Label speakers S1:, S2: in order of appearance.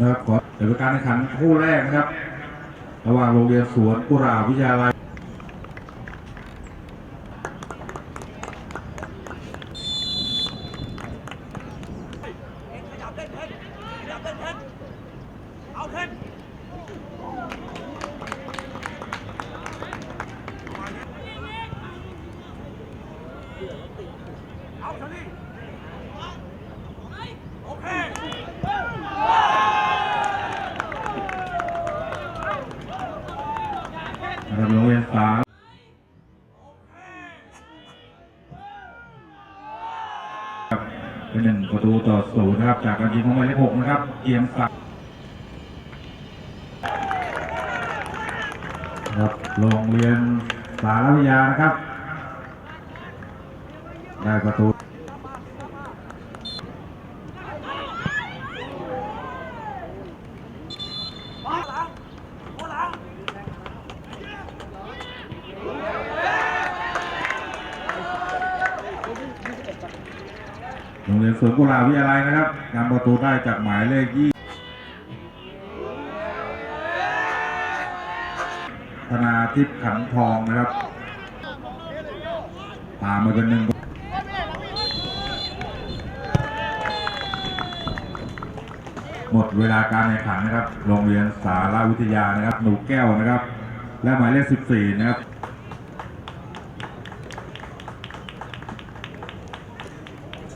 S1: นะครับขอเดี๋ยวการแข่งขันคู่แรกนะครับ ระหว่างโรงเรียนสวนกุราวิทยาลัย
S2: เอาเท่านี้โอเค
S1: นะครับโรงเรียนสาครับเป็นหนึ่งประตูต่อศูนย์นะครับ จากการยิงของหมายเลขหกนะครับเกียงศักดิ์ครับโรงเรียนสารวิทยานะครับ ได้ประตู
S2: มาหลังหัวหลัง
S1: โรงเรียนสวนกุหลาบวิทยาลัยนะครับนำประตูได้จากหมายเลขยี่ธนาทิพย์ขันทองนะครับ ตามมาเป็นหนึ่งหมดเวลาการแข่งขันนะครับ โรงเรียนสารวิทยานะครับ หนูแก้วนะครับ และหมายเลข 14 นะครับ